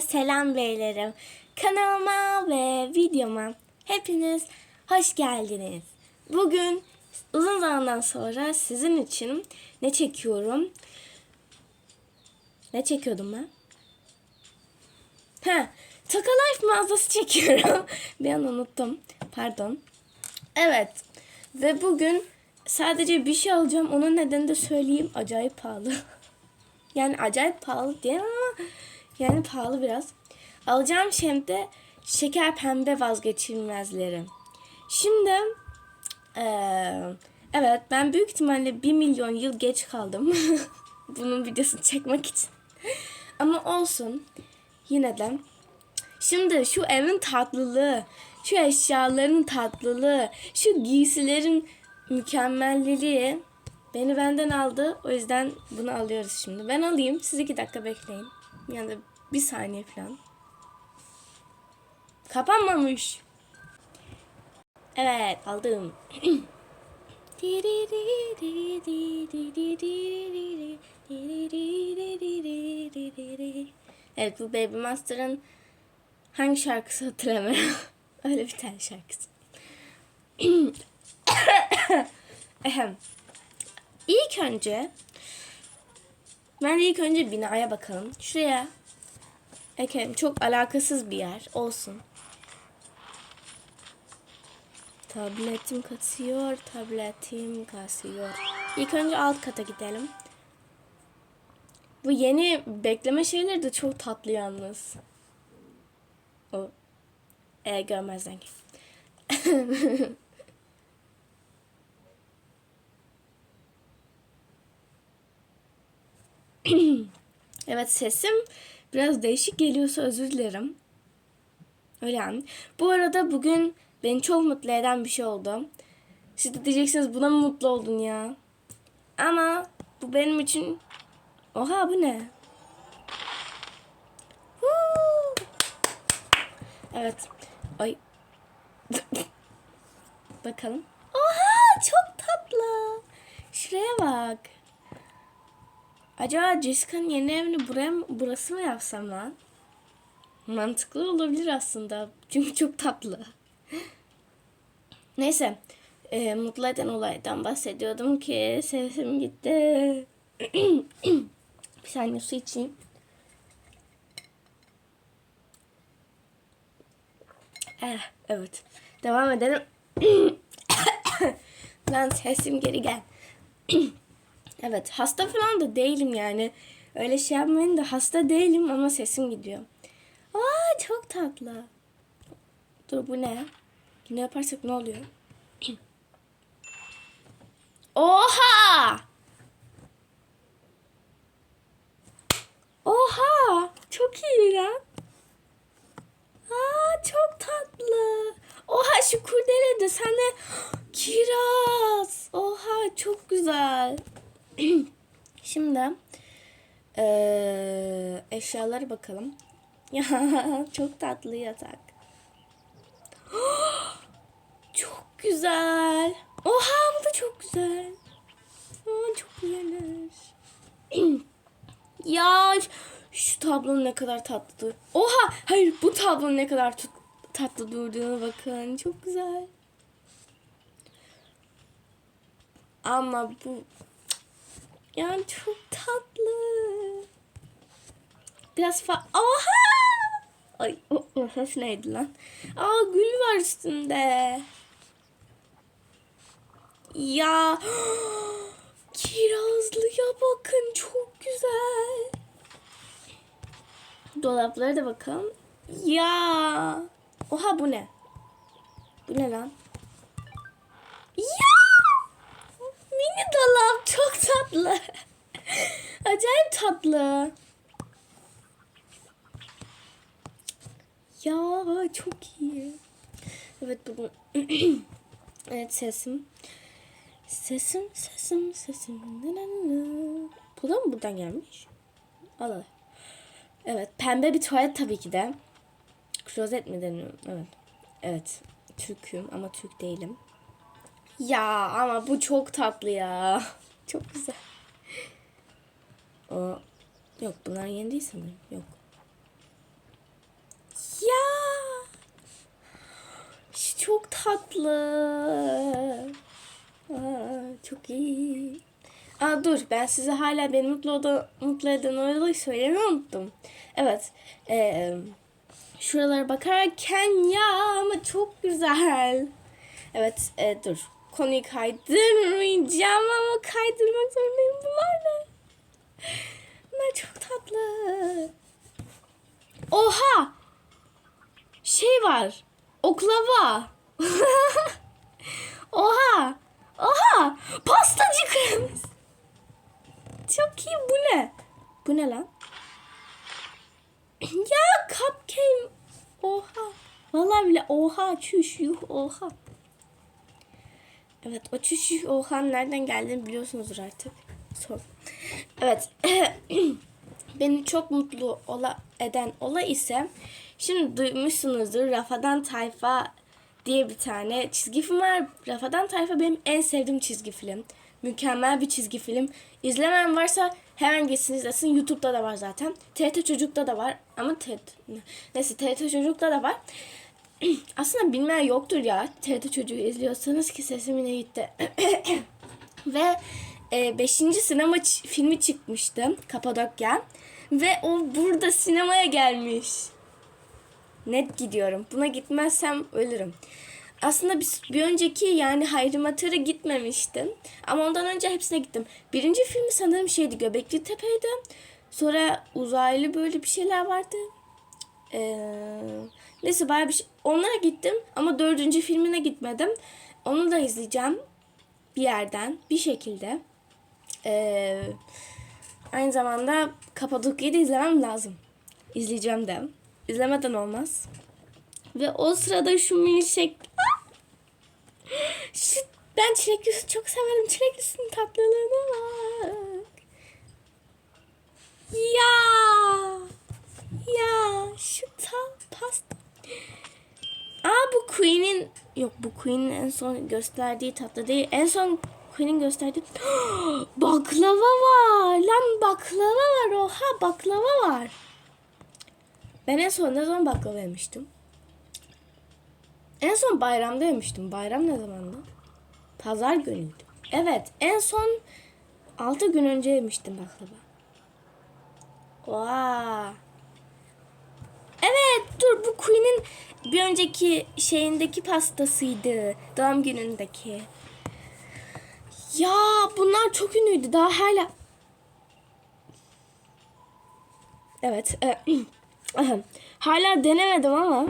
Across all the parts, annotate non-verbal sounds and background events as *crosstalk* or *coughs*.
Selam beylerim. Kanalıma ve videoma hepiniz hoş geldiniz. Bugün uzun zamandan sonra sizin için ne çekiyorum? Ne çekiyordum ben? Ha, Toka Life mağazası çekiyorum. *laughs* Bir an unuttum. Pardon. Evet. Ve bugün sadece bir şey alacağım. Onun nedenini de söyleyeyim. Acayip pahalı. *laughs* Yani acayip pahalı değil ama yani pahalı biraz. Alacağım şey de şeker pembe vazgeçilmezleri. Şimdi eee, evet ben büyük ihtimalle 1 milyon yıl geç kaldım. *laughs* Bunun videosunu çekmek için. ama olsun. Yine de. Şimdi şu evin tatlılığı, şu eşyaların tatlılığı, şu giysilerin mükemmelliliği beni benden aldı. O yüzden bunu alıyoruz şimdi. Ben alayım. Siz iki dakika bekleyin. Yani bir saniye falan. Kapanmamış. Evet aldım. Evet bu Baby Master'ın hangi şarkısı hatırlamıyorum. *laughs* Öyle bir tane şarkısı. *coughs* İlk önce ben ilk önce binaya bakalım. Şuraya Ekem çok alakasız bir yer olsun. Tabletim kasıyor, tabletim kasıyor. İlk önce alt kata gidelim. Bu yeni bekleme şeyleri de çok tatlı yalnız. O e, görmezden *laughs* *clears throat* evet sesim biraz değişik geliyorsa özür dilerim. Öyle yani. Bu arada bugün beni çok mutlu eden bir şey oldu. Siz de diyeceksiniz buna mı mutlu oldun ya? Ama bu benim için... Oha bu ne? Evet. Ay. *laughs* Bakalım. Oha çok tatlı. Şuraya bak. Acaba Jessica'nın yeni evini buraya mı- burası mı yapsam lan? Mantıklı olabilir aslında. Çünkü çok tatlı. Neyse. E, mutlu eden olaydan bahsediyordum ki sesim gitti. Bir saniye su içeyim. Eh, evet. Devam edelim. *coughs* Lan sesim geri gel. *coughs* evet hasta falan da değilim yani. Öyle şey yapmayın da hasta değilim ama sesim gidiyor. Aa çok tatlı. Dur bu ne? Ne yaparsak ne oluyor? *clears throat* Oha! Oha! Çok iyi lan. Aa çok tatlı. Oha şu kurdele de sen de *gasps* kiraz. Oha çok güzel. Şimdi eee eşyalara bakalım. *laughs* Ya çok tatlı yatak. *gasps* Çok güzel. Oha bu da çok güzel. Aa, çok güzelmiş. *clears throat* ya şu tablonun ne kadar tatlı. Oha hayır bu tablonun ne kadar tut- tatlı durduğuna bakın. Çok güzel. Ama bu yani çok tatlı. Biraz fa... Oha! Ay o, o ses neydi lan? Aa gül var üstünde. Ya *gasps* kirazlıya bakın çok güzel. Dolaplara da bakalım. Ya. Oha bu ne? Bu ne lan? Tatlı. Acayip tatlı. Ya çok iyi. Evet bugün *clears throat* evet sesim. Sesim sesim sesim. Bu da mı buradan gelmiş? Al. Evet pembe bir tuvalet tabii ki de. Klozet mi deniyor? Evet. Evet. Türk'üm ama Türk değilim. Ya ama bu çok tatlı ya. Çok güzel. O yok bunlar yeni değil sanırım. Yok. Ya! Çok tatlı. Aa, çok iyi. Aa dur ben size hala beni mutlu, oda, mutlu eden olayı söylemeyi unuttum. Evet. E, şuralara bakarken ya ama çok güzel. Evet e, dur Konuyu kaydırmayacağım ama kaydırmak zorundayım. Bunlar ne? Bunlar çok tatlı. Oha! Şey var. Oklava. *laughs* Oha! Oha! Pastacı kremiz. Çok iyi bu ne? Bu ne lan? *clears throat* ya cupcake. Oha. Vallahi bile oha çüş yuh oha. Evet o çüş yuh oha nereden geldiğini biliyorsunuzdur artık. Sor. Evet. *clears throat* Beni çok mutlu ola, eden olay ise şimdi duymuşsunuzdur Rafadan Tayfa diye bir tane çizgi film var. Rafadan Tayfa benim en sevdiğim çizgi film. Mükemmel bir çizgi film. İzlemeyen varsa hemen gitsin izlesin. YouTube'da da var zaten. TRT Çocuk'ta da var. Ama TRT, neyse TRT Çocuk'ta da var. *clears throat* Aslında bilmeyen yoktur ya. TRT Çocuk'u izliyorsanız ki sesim yine gitti. *clears throat* Ve 5. sinema ç- filmi çıkmıştı. Kapadokya. Ve o burada sinemaya gelmiş. Net gidiyorum. Buna gitmezsem ölürüm. Aslında bir, bir önceki yani Hayri Matör'e gitmemiştim. Ama ondan önce hepsine gittim. Birinci filmi sanırım şeydi Göbekli Tepe'ydi. Sonra uzaylı böyle bir şeyler vardı. Ee, neyse bayağı bir şey. Onlara gittim ama dördüncü filmine gitmedim. Onu da izleyeceğim bir yerden bir şekilde. Ee, aynı zamanda Kapadokya'yı da izlemem lazım. İzleyeceğim de. İzlemeden olmaz. Ve o sırada şu milkshake... Şu, ben çilek çok severim. Çilek yüzünün tatlılığına bak. Ya. Ya şu ta pasta. Aa bu Queen'in yok bu Queen'in en son gösterdiği tatlı değil. En son Queen'in gösterdiği *gasps* baklava var. Lan baklava var. Oha baklava var. Ben en son ne zaman baklava yemiştim? En son bayramda yemiştim. Bayram ne zamandı? Pazar günüydü. Evet en son 6 gün önce yemiştim baklava. Vaa. Evet dur bu Queen'in bir önceki şeyindeki pastasıydı. Doğum günündeki. Ya bunlar çok ünlüydü. Daha hala... Evet. e, *clears throat* hala denemedim ama.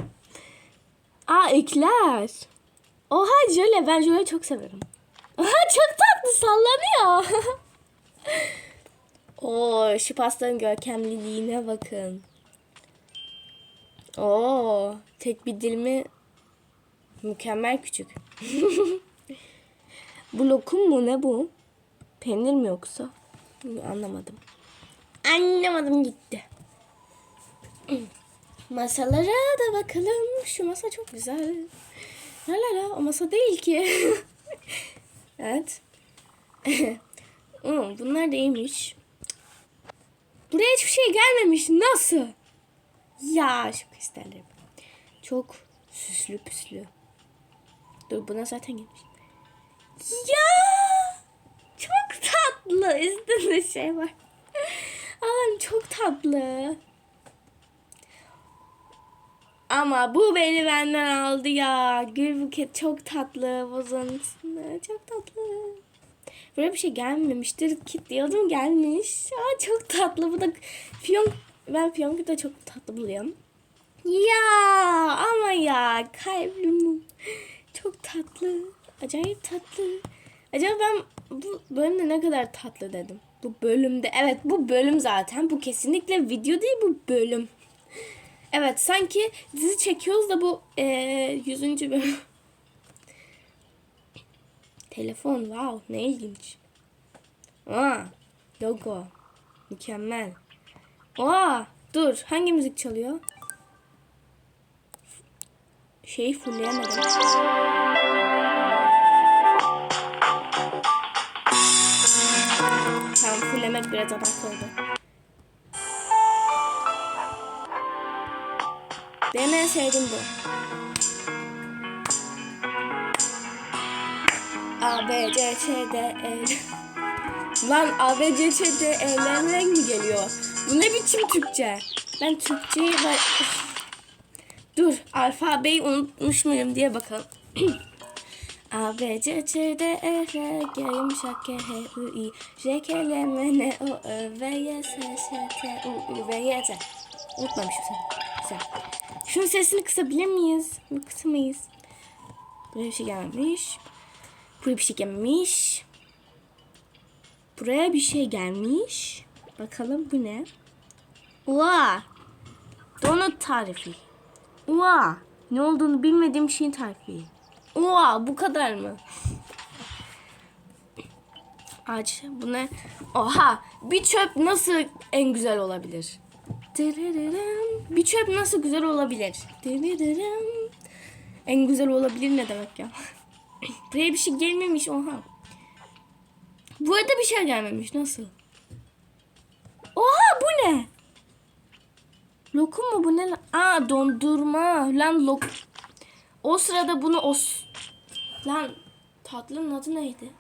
Aa ekler. Oha jöle. Ben jöle çok severim. Oha çok tatlı sallanıyor. *laughs* Oo şu pastanın görkemliliğine bakın. Oo, tek bir dilimi mükemmel küçük. *laughs* bu lokum mu ne bu? Peynir mi yoksa? Anlamadım. Anlamadım gitti. *clears throat* Masalara da bakalım. Şu masa çok güzel. La la la o masa değil ki. *laughs* evet. *laughs* Hmm, Bunlar da iyiymiş. Buraya hiçbir şey gelmemiş. Nasıl? Ya şu kristalleri. Çok süslü püslü. Dur buna zaten gelmiş. Ya çok tatlı. Üstünde şey var. Allah'ım çok tatlı. Ama bu beni benden aldı ya. Gül buket çok tatlı. Bozun üstünde. Çok tatlı. Buraya bir şey gelmemiştir. Diyordum gelmiş. Aa, çok tatlı. Bu da fiyonk. Ben fiyonku da çok tatlı buluyorum. Ya ama ya kalbim çok tatlı. Acayip tatlı. Acaba ben bu bölümde ne kadar tatlı dedim. Bu bölümde. Evet bu bölüm zaten. Bu kesinlikle video değil bu bölüm. Evet sanki dizi çekiyoruz da bu eee 100. bölüm. Telefon wow ne ilginç. Aa, logo. Mükemmel. Aa, dur hangi müzik çalıyor? Şeyi fullleyemedim. Tamam fulllemek biraz abartı oldu. Benim en sevdiğim bu. A, B, C, Ç, D, E. *laughs* Lan A, B, C, Ç, D, E'lerden mi geliyor? Bu ne biçim Türkçe? Ben Türkçeyi ben... Dur alfabeyi unutmuş muyum diye bakalım. *clears throat* A, B, C, Ç, D, E, F, G, yumuşak G, H, I, I, J, K, L, M, N, O, Ö, V, Y, S, S, T, U, Ü, V, Y, Z. Unutmamışım seni. Güzel. Şunun sesini kısabilir miyiz? Kısamayız. Buraya bir şey gelmemiş. Buraya bir şey gelmemiş. Buraya bir şey gelmiş. Bakalım bu ne? Ua! Donut tarifi. Ua! Ne olduğunu bilmediğim şeyin tarifi. Ua! Bu kadar mı? Ağaç. Bu ne? Oha! Bir çöp nasıl en güzel olabilir? Bir çöp nasıl güzel olabilir? En güzel olabilir ne demek ya? *laughs* Buraya bir şey gelmemiş oha. Bu arada bir şey gelmemiş nasıl? Oha ne? Lokum mu bu ne lan? Aa dondurma lan lok. O sırada bunu os... Lan tatlının adı neydi?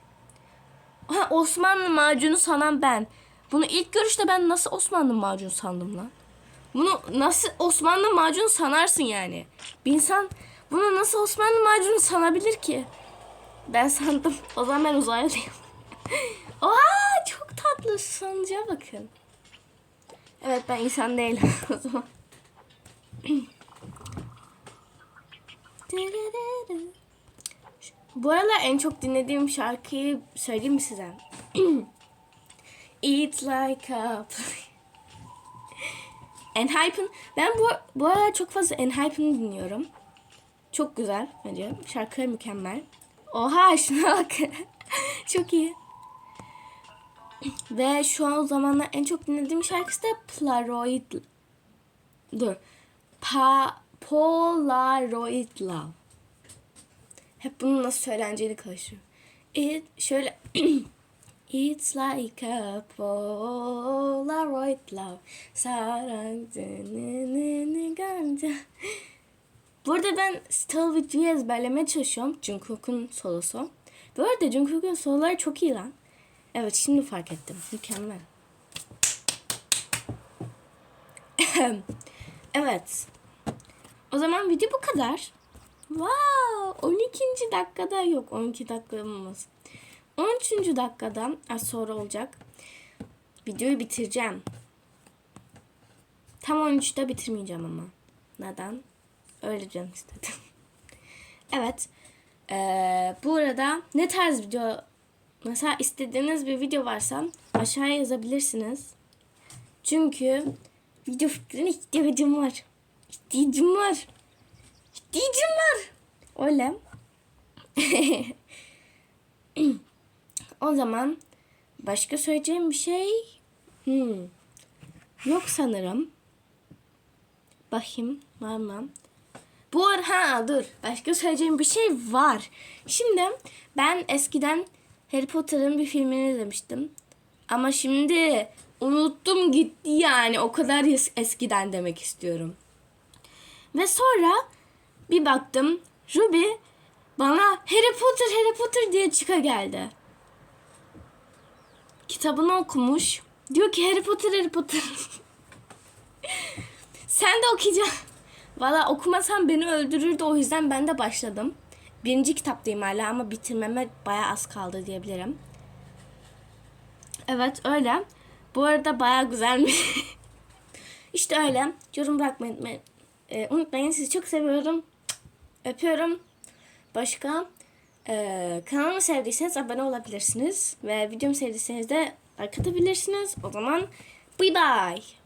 Ha Osmanlı macunu sanan ben. Bunu ilk görüşte ben nasıl Osmanlı macunu sandım lan? Bunu nasıl Osmanlı macunu sanarsın yani? Bir insan bunu nasıl Osmanlı macunu sanabilir ki? Ben sandım. O zaman ben uzaylıyım. Aa *laughs* çok tatlı sanıca bakın. Evet ben insan değilim *laughs* o zaman. Bu aralar en çok dinlediğim şarkıyı söyleyeyim mi size? *clears throat* Eat like a Enhypen. Ben bu, bu aralar çok fazla Enhypen'ı dinliyorum. Çok güzel bence. Şarkıları mükemmel. Oha şuna bak. *laughs* çok iyi. Ve şu an o zamanlar en çok dinlediğim şarkısı da Polaroid. Dur. Pa Polaroid Love. Hep bunun nasıl söyleneceğini karıştırıyorum. It şöyle *clears throat* It's like a Polaroid love. Sarang ganca. Burada ben Still With You ezberlemeye çalışıyorum. Jungkook'un solosu. Bu arada Jungkook'un soloları çok iyi lan. Evet şimdi fark ettim. Mükemmel. evet. O zaman video bu kadar. Wow! 12. dakikada yok 12 dakikamız. 13. dakikadan az sonra olacak. Videoyu bitireceğim. Tam 13'te bitirmeyeceğim ama. Neden? Öyle canım istedim. *laughs* evet. Ee, bu arada ne tarz video mesela istediğiniz bir video varsa aşağıya yazabilirsiniz. Çünkü video fikrine ihtiyacım var. İhtiyacım var. İhtiyacım var. Öyle. *laughs* o zaman başka söyleyeceğim bir şey hmm. yok sanırım. Bakayım var mı? Bu ar ha dur. Başka söyleyeceğim bir şey var. Şimdi ben eskiden Harry Potter'ın bir filmini izlemiştim. Ama şimdi unuttum gitti yani. O kadar es- eskiden demek istiyorum. Ve sonra bir baktım Ruby bana Harry Potter Harry Potter diye çıka geldi. Kitabını okumuş. Diyor ki Harry Potter Harry Potter. *laughs* Sen de okuyacaksın. Valla okumasam beni öldürürdü o yüzden ben de başladım. Birinci kitaptayım hala ama bitirmeme baya az kaldı diyebilirim. Evet öyle. Bu arada baya güzelmiş. *laughs* işte öyle. Yorum bırakmayı unutmayın. Ee, unutmayın. Sizi çok seviyorum. Öpüyorum. Başka ee, kanalımı sevdiyseniz abone olabilirsiniz. Ve videomu sevdiyseniz de like atabilirsiniz. O zaman bye bye.